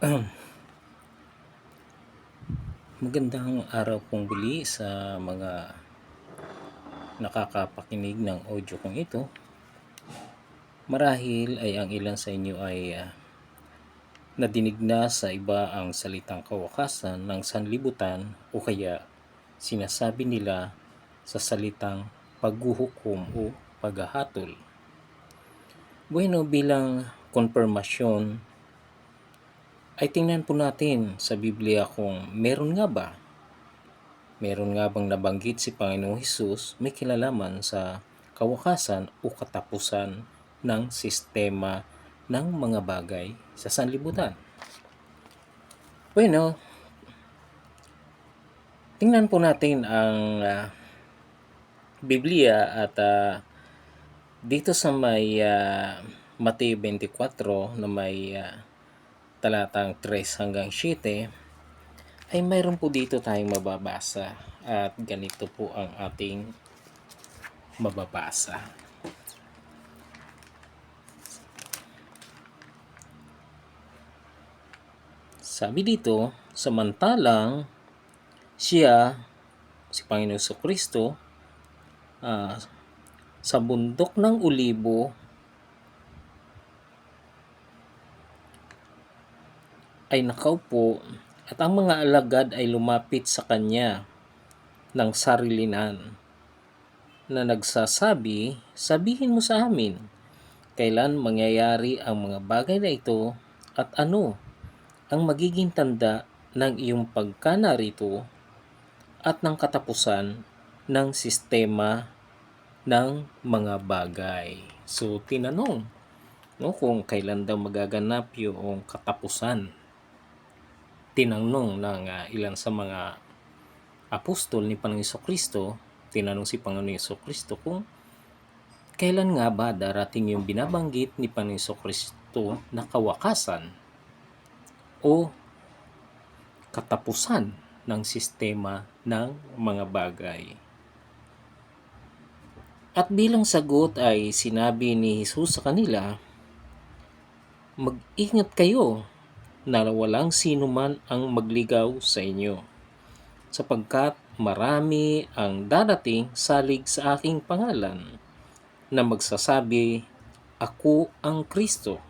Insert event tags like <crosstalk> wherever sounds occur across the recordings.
<clears throat> Magandang araw pong muli sa mga nakakapakinig ng audio kong ito. Marahil ay ang ilan sa inyo ay ah, nadinig na sa iba ang salitang kawakasan ng sanlibutan o kaya sinasabi nila sa salitang paghuhukom o paghahatol. Bueno, bilang konfirmasyon ay tingnan po natin sa Biblia kung meron nga ba meron nga bang nabanggit si Panginoong Hesus may kilalaman sa kawakasan o katapusan ng sistema ng mga bagay sa sanlibutan. Bueno, tingnan po natin ang ah, Biblia at ah, dito sa may ah, Mateo 24 na may ah, talatang 3 hanggang 7 ay mayroon po dito tayong mababasa at ganito po ang ating mababasa. Sabi dito, samantalang siya, si Panginoon Kristo, ah, sa bundok ng Ulibo ay nakaupo at ang mga alagad ay lumapit sa kanya ng sarilinan na nagsasabi, sabihin mo sa amin, kailan mangyayari ang mga bagay na ito at ano ang magiging tanda ng iyong pagka narito at ng katapusan ng sistema ng mga bagay. So, tinanong no, kung kailan daw magaganap yung katapusan tinanong ng ah, ilan sa mga apostol ni Panginoon Kristo, tinanong si Panginoon Kristo kung kailan nga ba darating yung binabanggit ni Panginoon Kristo na kawakasan o katapusan ng sistema ng mga bagay. At bilang sagot ay sinabi ni Jesus sa kanila, Mag-ingat kayo na walang sino man ang magligaw sa inyo. Sapagkat marami ang darating salig sa aking pangalan na magsasabi, Ako ang Kristo.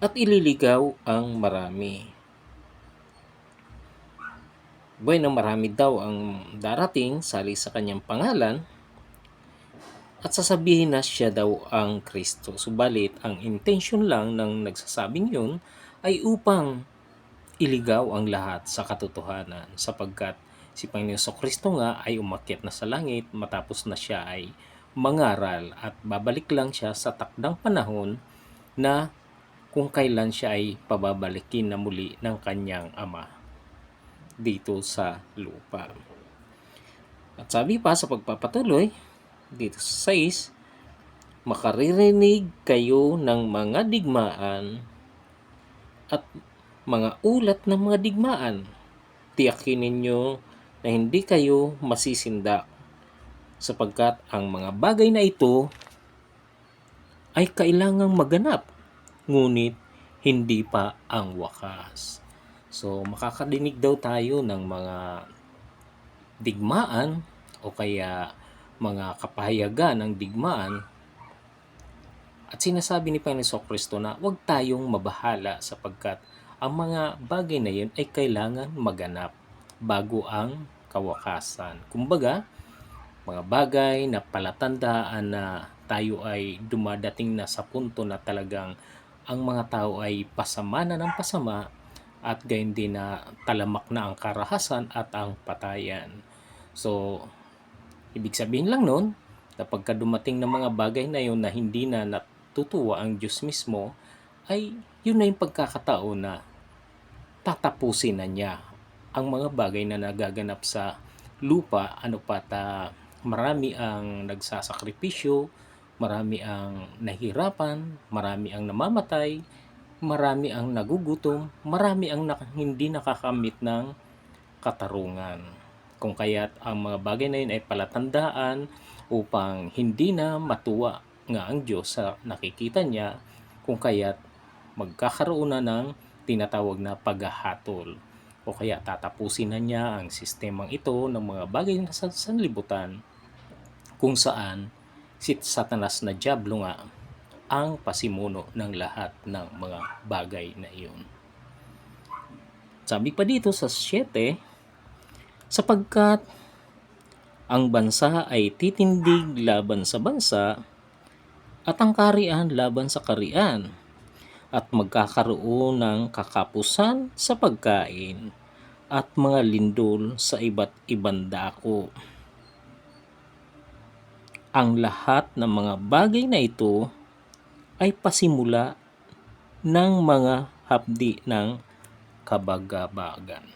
At ililigaw ang marami. Bueno, marami daw ang darating salig sa kanyang pangalan at sasabihin na siya daw ang Kristo. Subalit, ang intention lang ng nagsasabing yun ay upang iligaw ang lahat sa katotohanan sapagkat si Panginoon Kristo nga ay umakyat na sa langit matapos na siya ay mangaral at babalik lang siya sa takdang panahon na kung kailan siya ay pababalikin na muli ng kanyang ama dito sa lupa. At sabi pa sa pagpapatuloy, dito sa 6, makaririnig kayo ng mga digmaan at mga ulat ng mga digmaan. Tiyakin ninyo na hindi kayo masisindak sapagkat ang mga bagay na ito ay kailangang maganap ngunit hindi pa ang wakas. So makakadinig daw tayo ng mga digmaan o kaya mga kapahayagan ng digmaan at sinasabi ni Panginoon Kristo na huwag tayong mabahala sapagkat ang mga bagay na yun ay kailangan maganap bago ang kawakasan. Kumbaga, mga bagay na palatandaan na tayo ay dumadating na sa punto na talagang ang mga tao ay pasama na ng pasama at gayon din na talamak na ang karahasan at ang patayan. So, ibig sabihin lang nun, na pagka dumating ng mga bagay na yun na hindi na natutuwa ang Diyos mismo, ay yun na yung pagkakataon na tatapusin na niya ang mga bagay na nagaganap sa lupa, ano pa ta marami ang nagsasakripisyo, marami ang nahirapan, marami ang namamatay, marami ang nagugutom, marami ang nak- hindi nakakamit ng katarungan. Kung kaya't ang mga bagay na yun ay palatandaan upang hindi na matuwa nga ang Diyos sa nakikita niya, kung kaya't magkakaroon na ng tinatawag na paghahatol o kaya tatapusin na niya ang sistemang ito ng mga bagay na sa sanlibutan kung saan si Satanas na Diablo nga ang pasimuno ng lahat ng mga bagay na iyon. Sabi pa dito sa 7, sapagkat ang bansa ay titindig laban sa bansa at ang karian laban sa karian at magkakaroon ng kakapusan sa pagkain at mga lindol sa iba't ibang dako. Ang lahat ng mga bagay na ito ay pasimula ng mga hapdi ng kabagabagan.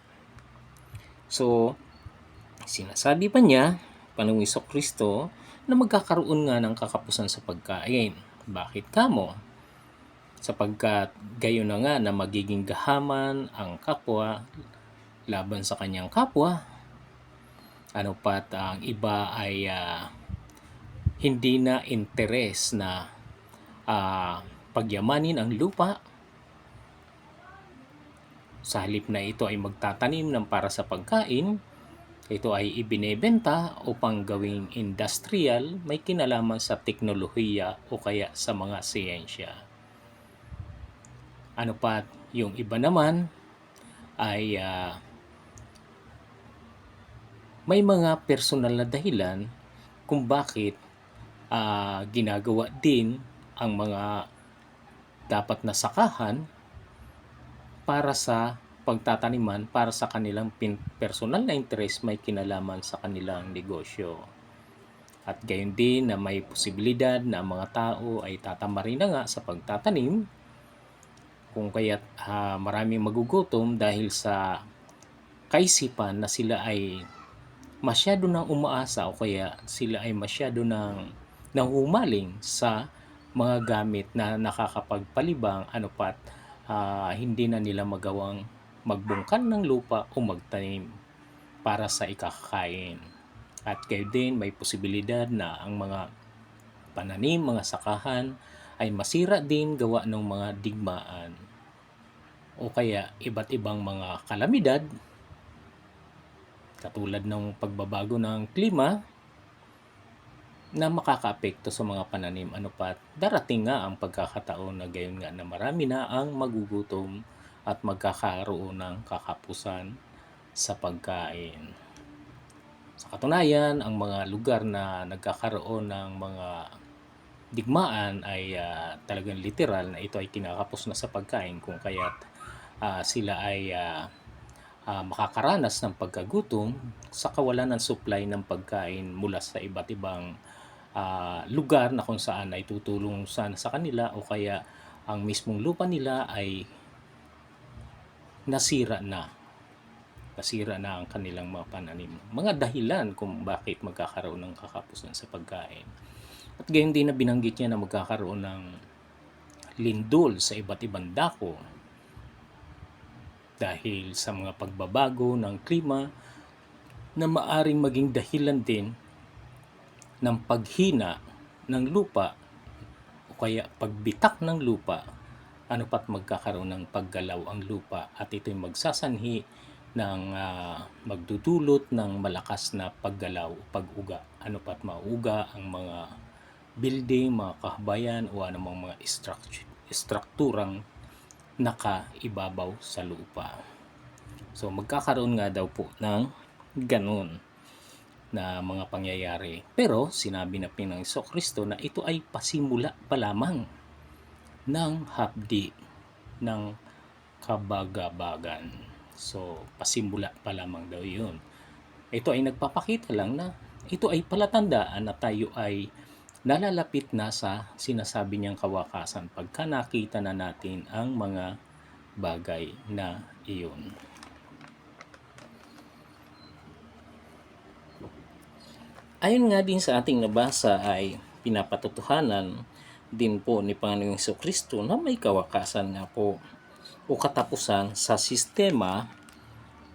So, sinasabi pa niya, Panginoong Iso Kristo, na magkakaroon nga ng kakapusan sa pagkain. Bakit kamo? Sapagkat gayon na nga na magiging gahaman ang kapwa laban sa kanyang kapwa. Ano pat ang iba ay ah, hindi na interes na ah, pagyamanin ang lupa. Sa halip na ito ay magtatanim ng para sa pagkain, ito ay ibinebenta upang gawing industrial, may kinalaman sa teknolohiya o kaya sa mga siyensya. Ano pa, yung iba naman ay ah, may mga personal na dahilan kung bakit ah, ginagawa din ang mga dapat na sakahan para sa pagtataniman para sa kanilang personal na interest may kinalaman sa kanilang negosyo. At gayon din na may posibilidad na ang mga tao ay tatamarin na nga sa pagtatanim kung kaya't ah, maraming magugutom dahil sa kaisipan na sila ay masyado nang umaasa o kaya sila ay masyado nang nangumaling sa mga gamit na nakakapagpalibang ano pat ah, hindi na nila magawang magbungkan ng lupa o magtanim para sa ikakakain. At kayo din may posibilidad na ang mga pananim, mga sakahan ay masira din gawa ng mga digmaan o kaya iba't ibang mga kalamidad katulad ng pagbabago ng klima na makakaapekto sa mga pananim. Ano pa, darating nga ang pagkakataon na gayon nga na marami na ang magugutom at magkakaroon ng kakapusan sa pagkain. Sa katunayan, ang mga lugar na nagkakaroon ng mga digmaan ay ah, talagang literal na ito ay kinakapos na sa pagkain kung kaya't ah, sila ay ah, ah, makakaranas ng pagkagutom sa kawalan ng supply ng pagkain mula sa iba't ibang ah, lugar na kung saan ay tutulong sana sa kanila o kaya ang mismong lupa nila ay nasira na. Nasira na ang kanilang mga pananim. Mga dahilan kung bakit magkakaroon ng kakapusan sa pagkain. At gayon din na binanggit niya na magkakaroon ng lindol sa iba't ibang dako dahil sa mga pagbabago ng klima na maaring maging dahilan din ng paghina ng lupa o kaya pagbitak ng lupa ano pat magkakaroon ng paggalaw ang lupa at ito'y magsasanhi ng ah, magdudulot ng malakas na paggalaw o pag-uga ano pat mauga ang mga building, mga kahabayan o anumang mga structure, strukturang nakaibabaw sa lupa. So magkakaroon nga daw po ng ganun na mga pangyayari. Pero sinabi na Pinang Kristo na ito ay pasimula pa lamang ng hapdi ng kabagabagan. So pasimula pa lamang daw yun. Ito ay nagpapakita lang na ito ay palatandaan na tayo ay nalalapit na sa sinasabi niyang kawakasan pagka nakita na natin ang mga bagay na iyon. Ayon nga din sa ating nabasa ay pinapatutuhanan din po ni Panginoong Hesus Kristo na may kawakasan nga po o katapusan sa sistema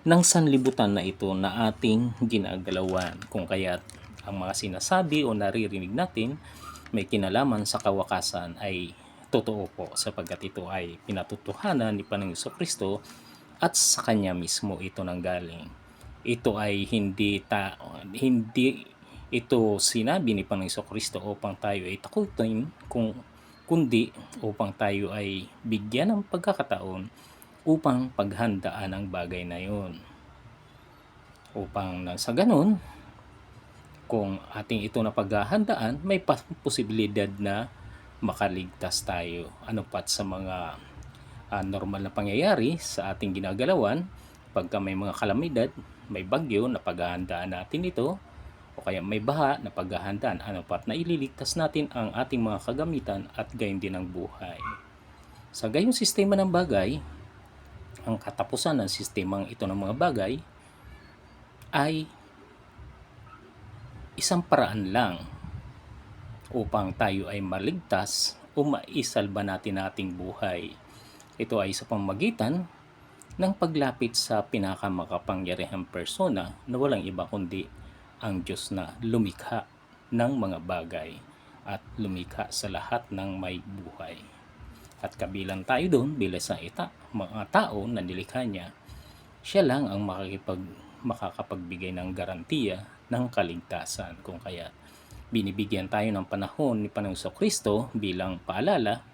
ng sanlibutan na ito na ating ginagalawan. Kung kaya't ang mga sinasabi o naririnig natin may kinalaman sa kawakasan ay totoo po sapagkat ito ay pinatutuhanan ni Panginoon Kristo at sa kanya mismo ito nanggaling. Ito ay hindi ta hindi ito sinabi ni Panginoon Kristo upang tayo ay takutin kung kundi upang tayo ay bigyan ng pagkakataon upang paghandaan ang bagay na yon. Upang sa ganun, kung ating ito na paghahandaan, may posibilidad na makaligtas tayo. Ano pat sa mga ah, normal na pangyayari sa ating ginagalawan, pagka may mga kalamidad, may bagyo na paghahandaan natin ito, o kaya may baha na paghahandaan, ano pat na ililigtas natin ang ating mga kagamitan at gayon din ang buhay. Sa gayong sistema ng bagay, ang katapusan ng sistemang ito ng mga bagay ay isang paraan lang upang tayo ay maligtas o maisalba natin ating buhay. Ito ay sa pamagitan ng paglapit sa pinakamakapangyarihang persona na walang iba kundi ang Diyos na lumikha ng mga bagay at lumikha sa lahat ng may buhay. At kabilang tayo doon bilang sa ita, mga tao na nilikha niya, siya lang ang makakipag, makakapagbigay ng garantiya ng kaligtasan. Kung kaya binibigyan tayo ng panahon ni Panginoon Kristo bilang paalala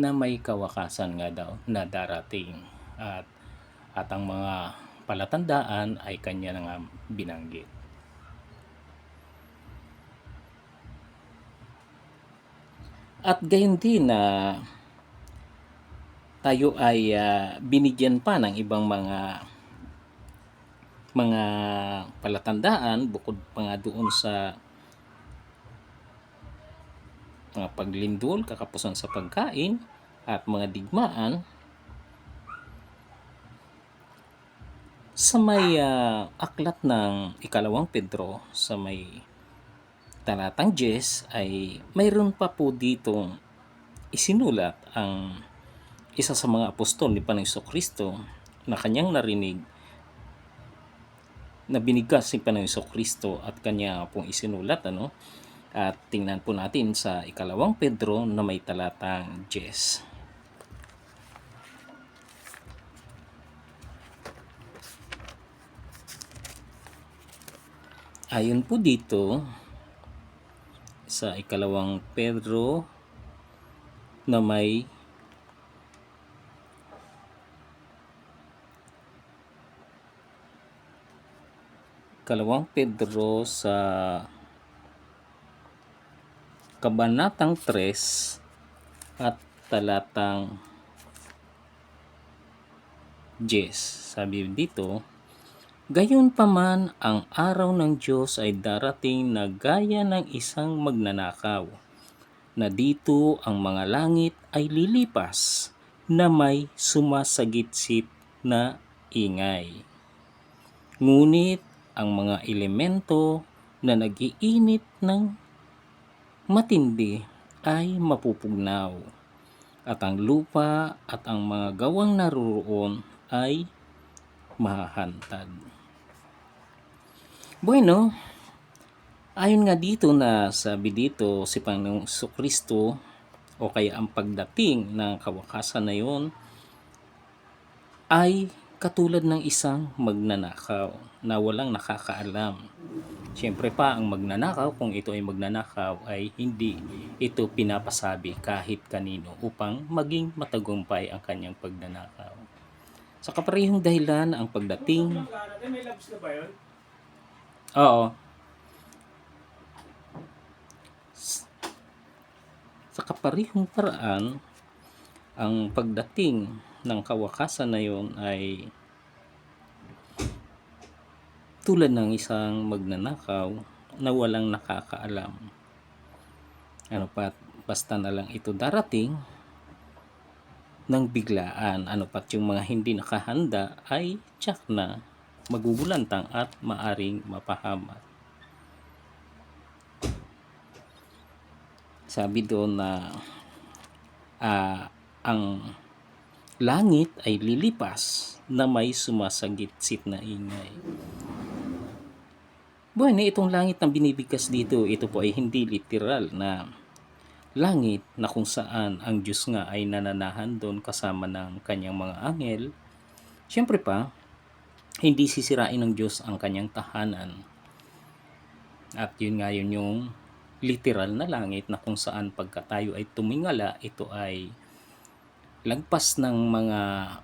na may kawakasan nga daw na darating at at ang mga palatandaan ay kanya na nga binanggit. At gayon din na tayo ay ah, binigyan pa ng ibang mga mga palatandaan bukod pa nga doon sa mga paglindol, kakapusan sa pagkain at mga digmaan sa may ah, aklat ng ikalawang Pedro sa may talatang 10 ay mayroon pa po ditong isinulat ang isa sa mga apostol ni Panginoon Kristo na kanyang narinig na binigkas si Panginoon Kristo at kanya pong isinulat ano? At tingnan po natin sa ikalawang Pedro na may talatang 10 Ayon po dito sa ikalawang Pedro na may ikalawang Pedro sa kabanatang 3 at talatang 10 sabi dito Gayon paman, ang araw ng Diyos ay darating na gaya ng isang magnanakaw, na dito ang mga langit ay lilipas, na may sumasagitsip na ingay. Ngunit ang mga elemento na nagiinit ng matindi ay mapupugnaw, at ang lupa at ang mga gawang naroon ay mahahantad. Bueno, ayon nga dito na sabi dito si Panginoong Kristo o kaya ang pagdating ng kawakasan na yon ay katulad ng isang magnanakaw na walang nakakaalam. Siyempre pa, ang magnanakaw, kung ito ay magnanakaw, ay hindi ito pinapasabi kahit kanino upang maging matagumpay ang kanyang pagnanakaw. Sa kaparehong dahilan, ang pagdating May labs na ba yun? Oo. Sa kaparihong paraan, ang pagdating ng kawakasan na yon ay tulad ng isang magnanakaw na walang nakakaalam. Ano pa, basta na lang ito darating ng biglaan. Ano pat yung mga hindi nakahanda ay tsak na magugulantang at maaring mapahamak. Sabi doon na ah, ang langit ay lilipas na may sumasagit-sit na ingay. Bueno, itong langit na binibigkas dito, ito po ay hindi literal na langit na kung saan ang Diyos nga ay nananahan doon kasama ng kanyang mga angel, siyempre pa, hindi sisirain ng Diyos ang kanyang tahanan. At yun nga yun yung literal na langit na kung saan pagka tayo ay tumingala, ito ay lagpas ng mga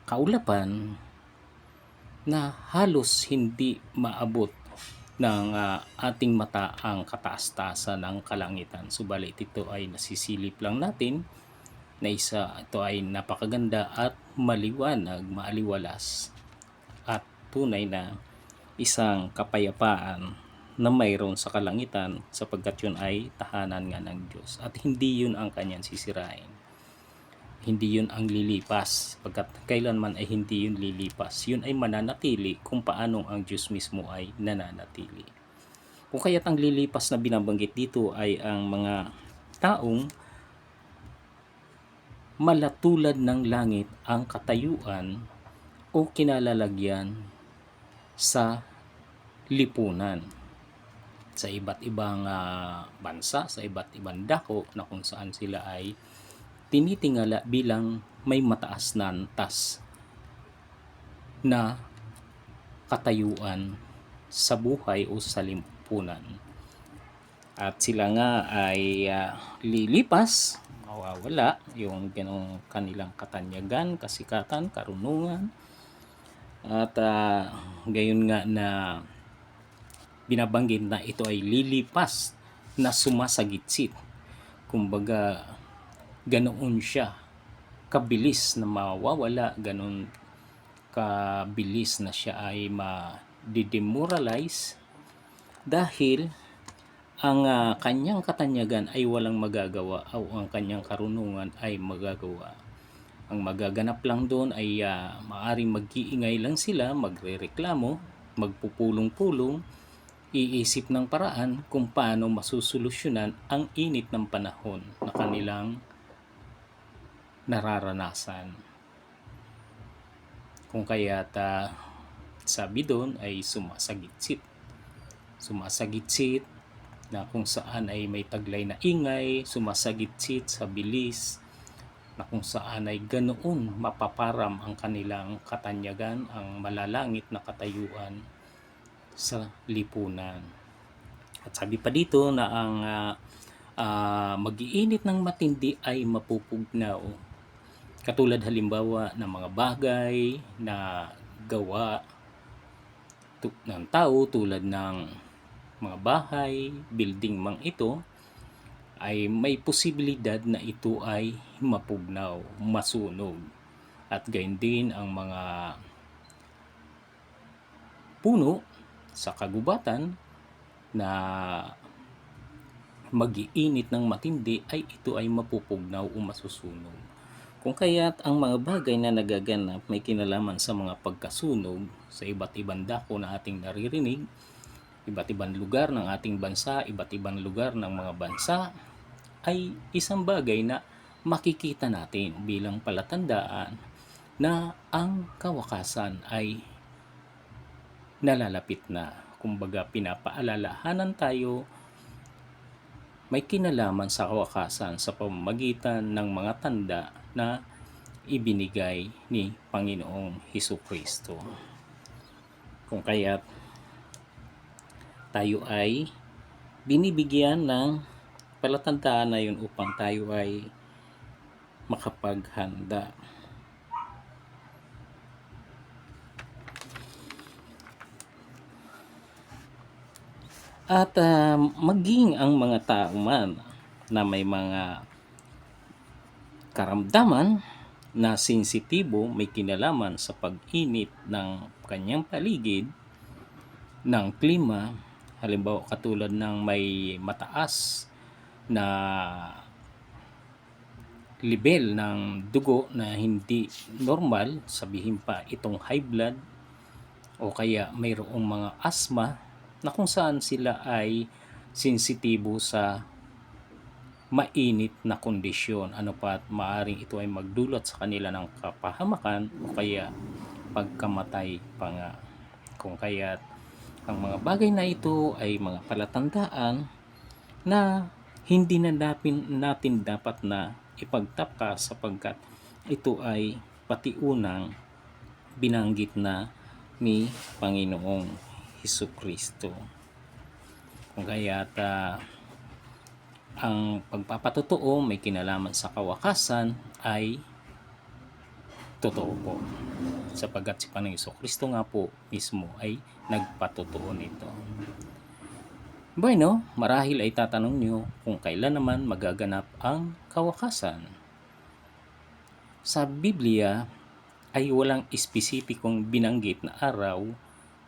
kaulapan na halos hindi maabot ng ah, ating mata ang kataas-taasan ng kalangitan. Subalit ito ay nasisilip lang natin na isa ito ay napakaganda at maliwanag, maaliwalas tunay na isang kapayapaan na mayroon sa kalangitan sapagkat yun ay tahanan nga ng Diyos. At hindi yun ang kanyang sisirain. Hindi yun ang lilipas pagkat kailanman ay hindi yun lilipas. Yun ay mananatili kung paanong ang Diyos mismo ay nananatili. Kung kaya't ang lilipas na binabanggit dito ay ang mga taong malatulad ng langit ang katayuan o kinalalagyan sa lipunan sa iba't ibang ah, bansa, sa iba't ibang dako na kung saan sila ay tinitingala bilang may mataas na antas na katayuan sa buhay o sa lipunan. At sila nga ay ah, lilipas, mawawala yung ganong kanilang katanyagan, kasikatan, karunungan. At ah, gayon nga na binabanggit na ito ay lilipas na sumasagitsit. Kumbaga, ganoon siya kabilis na mawawala, ganon kabilis na siya ay ma-demoralize dahil ang ah, kanyang katanyagan ay walang magagawa o ang kanyang karunungan ay magagawa. Ang magaganap lang doon ay ah, maaring mag-iingay lang sila, magrereklamo, magpupulong-pulong, iisip ng paraan kung paano masusolusyonan ang init ng panahon na kanilang nararanasan. Kung kaya ta sabi doon ay sumasagitsit. Sumasagitsit na kung saan ay may taglay na ingay, sumasagitsit sa bilis, na kung saan ay ganoon mapaparam ang kanilang katanyagan, ang malalangit na katayuan sa lipunan. At sabi pa dito na ang ah, ah, mag-iinit ng matindi ay mapupugnaw. Katulad halimbawa ng mga bagay na gawa ng tao tulad ng mga bahay, building mang ito ay may posibilidad na ito ay mapugnaw, masunog. At gayon din ang mga puno sa kagubatan na magiinit ng matindi ay ito ay mapupugnaw o masusunog. Kung kaya't ang mga bagay na nagaganap may kinalaman sa mga pagkasunog sa iba't ibang dako na ating naririnig, iba't ibang lugar ng ating bansa, iba't ibang lugar ng mga bansa, ay isang bagay na makikita natin bilang palatandaan na ang kawakasan ay nalalapit na. Kumbaga pinapaalalahanan tayo may kinalaman sa kawakasan sa pamamagitan ng mga tanda na ibinigay ni Panginoong Hesus Kristo. Kung kaya't tayo ay binibigyan ng palatandaan na yun upang tayo ay makapaghanda. At ah, maging ang mga tao man na may mga karamdaman na sensitibo, may kinalaman sa pag-init ng kanyang paligid, ng klima, halimbawa katulad ng may mataas na level ng dugo na hindi normal, sabihin pa itong high blood o kaya mayroong mga asthma na kung saan sila ay sensitibo sa mainit na kondisyon. Ano pa at maaring ito ay magdulot sa kanila ng kapahamakan o kaya pagkamatay pa nga. Kung kaya ang mga bagay na ito ay mga palatandaan na hindi na dapin, natin dapat na ipagtapka sapagkat ito ay pati unang binanggit na ni Panginoong Hesus Kristo. Kung kaya't ah, ang pagpapatotoo may kinalaman sa kawakasan ay totoo po. Sapagkat si Panginoong Hesus Kristo nga po mismo ay nagpatotoo nito. Bueno, marahil ay tatanong nyo kung kailan naman magaganap ang kawakasan. Sa Biblia ay walang espesipikong binanggit na araw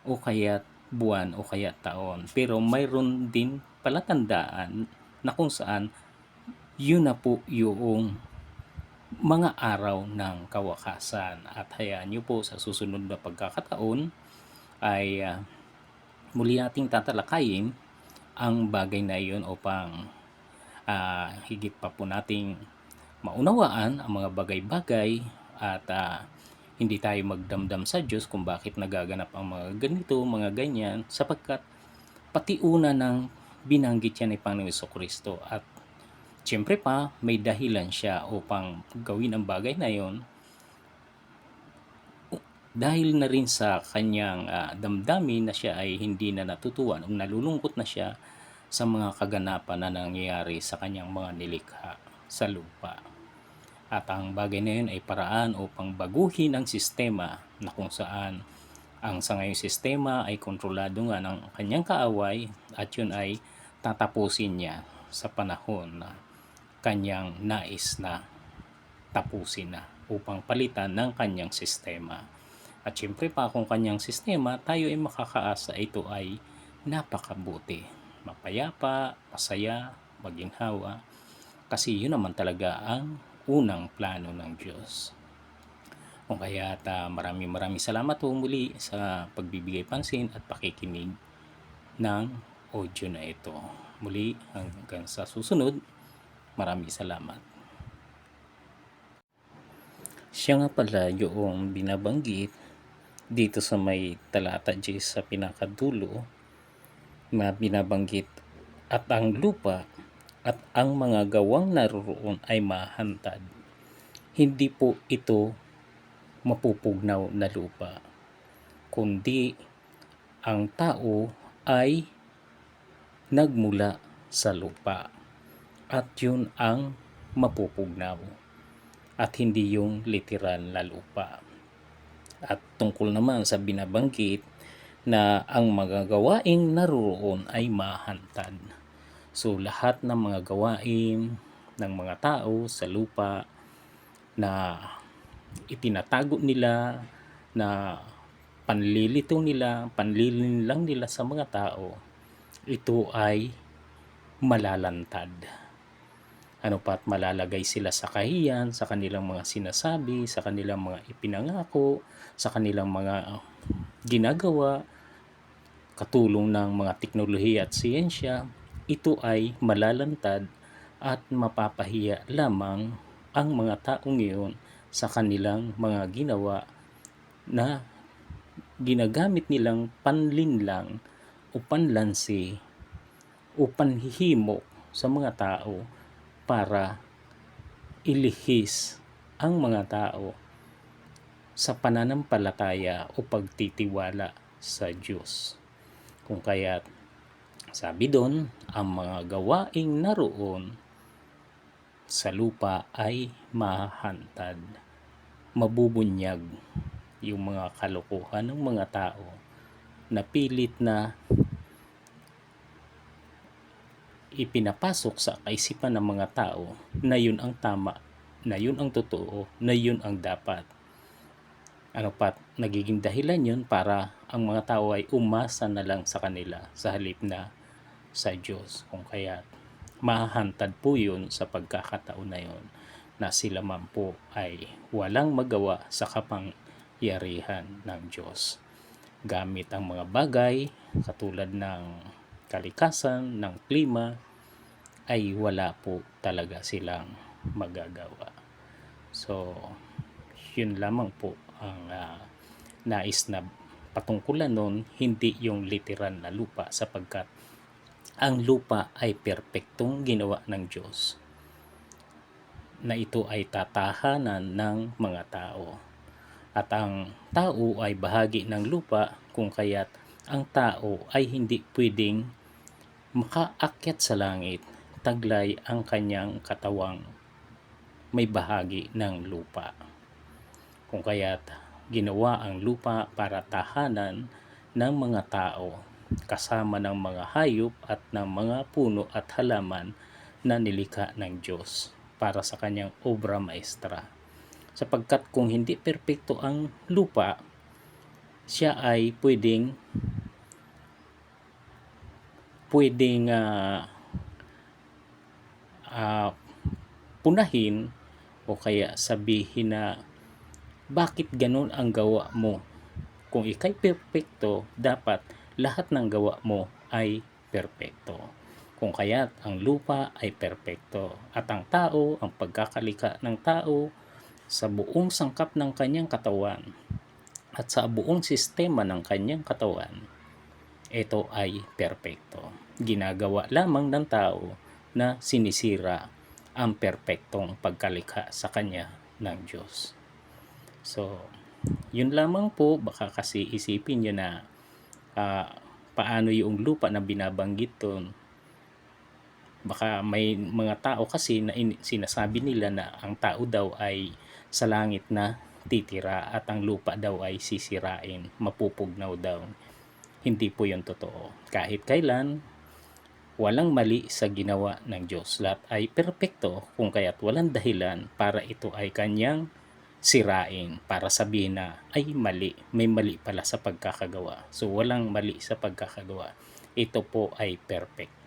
o kaya buwan o kaya taon. Pero mayroon din palatandaan na kung saan yun na po yung mga araw ng kawakasan. At hayaan nyo po sa susunod na pagkakataon ay ah, muli nating tatalakayin ang bagay na iyon upang ah, higit pa po nating maunawaan ang mga bagay-bagay at ah, hindi tayo magdamdam sa Diyos kung bakit nagaganap ang mga ganito, mga ganyan, sapagkat pati una ng binanggit yan ni Panginoon Kristo at siyempre pa may dahilan siya upang gawin ang bagay na yon dahil na rin sa kanyang ah, damdamin na siya ay hindi na natutuwa o nalulungkot na siya sa mga kaganapan na nangyayari sa kanyang mga nilikha sa lupa. At ang bagay na yun ay paraan upang baguhin ang sistema na kung saan ang sa ngayong sistema ay kontrolado nga ng kanyang kaaway at yun ay tatapusin niya sa panahon na kanyang nais na tapusin na upang palitan ng kanyang sistema. At syempre pa kung kanyang sistema, tayo ay makakaasa ito ay napakabuti. Mapayapa, masaya, maginhawa. Kasi yun naman talaga ang unang plano ng Diyos. Kung kaya ta maraming maraming salamat po muli sa pagbibigay pansin at pakikinig ng audio na ito. Muli hanggang sa susunod, maraming salamat. Siya nga pala yung binabanggit dito sa may talata G sa pinakadulo na binabanggit at ang lupa at ang mga gawang naroroon ay mahantad. Hindi po ito mapupugnaw na lupa, kundi ang tao ay nagmula sa lupa at yun ang mapupugnaw at hindi yung literal na lupa. At tungkol naman sa binabanggit na ang mga gawaing naroon ay mahantad. So lahat ng mga gawain ng mga tao sa lupa na itinatago nila na panlilito nila, panlilin lang nila sa mga tao, ito ay malalantad. Ano pat malalagay sila sa kahiyan, sa kanilang mga sinasabi, sa kanilang mga ipinangako, sa kanilang mga ginagawa, katulong ng mga teknolohiya at siyensya, ito ay malalantad at mapapahiya lamang ang mga taong iyon sa kanilang mga ginawa na ginagamit nilang panlinlang o panlansi o panhihimok sa mga tao para ilihis ang mga tao sa pananampalataya o pagtitiwala sa Diyos. Kung kaya't sabi doon, ang mga gawaing naroon sa lupa ay mahantad, mabubunyag yung mga kalokohan ng mga tao na pilit na ipinapasok sa kaisipan ng mga tao na yun ang tama, na yun ang totoo, na yun ang dapat. Ano pat, nagiging dahilan yun para ang mga tao ay umasa na lang sa kanila sa halip na sa Diyos. Kung kaya mahahantad po yun sa pagkakataon na yun na sila man po ay walang magawa sa kapangyarihan ng Diyos. Gamit ang mga bagay katulad ng kalikasan, ng klima, ay wala po talaga silang magagawa. So, yun lamang po ang ah, nais na patungkulan nun, hindi yung literal na lupa sapagkat ang lupa ay perpektong ginawa ng Diyos na ito ay tatahanan ng mga tao. At ang tao ay bahagi ng lupa kung kaya't ang tao ay hindi pwedeng makaakyat sa langit taglay ang kanyang katawang may bahagi ng lupa. Kung kaya't ginawa ang lupa para tahanan ng mga tao kasama ng mga hayop at ng mga puno at halaman na nilikha ng Diyos para sa kanyang obra maestra. Sapagkat kung hindi perpekto ang lupa, siya ay pwedeng pwedeng ah, ah, punahin o kaya sabihin na bakit ganun ang gawa mo? Kung ikay perpekto, dapat lahat ng gawa mo ay perpekto. Kung kaya't ang lupa ay perpekto at ang tao, ang pagkakalika ng tao sa buong sangkap ng kanyang katawan at sa buong sistema ng kanyang katawan, ito ay perpekto. Ginagawa lamang ng tao na sinisira ang perpektong pagkalikha sa kanya ng Diyos. So, yun lamang po, baka kasi isipin nyo na ah, paano yung lupa na binabanggit doon. Baka may mga tao kasi na in- sinasabi nila na ang tao daw ay sa langit na titira at ang lupa daw ay sisirain, mapupugnaw daw. Hindi po yun totoo. Kahit kailan, walang mali sa ginawa ng Diyos. Lahat ay perpekto kung kaya't walang dahilan para ito ay kanyang sirain para sabihin na ay mali, may mali pala sa pagkakagawa. So walang mali sa pagkakagawa. Ito po ay perfect.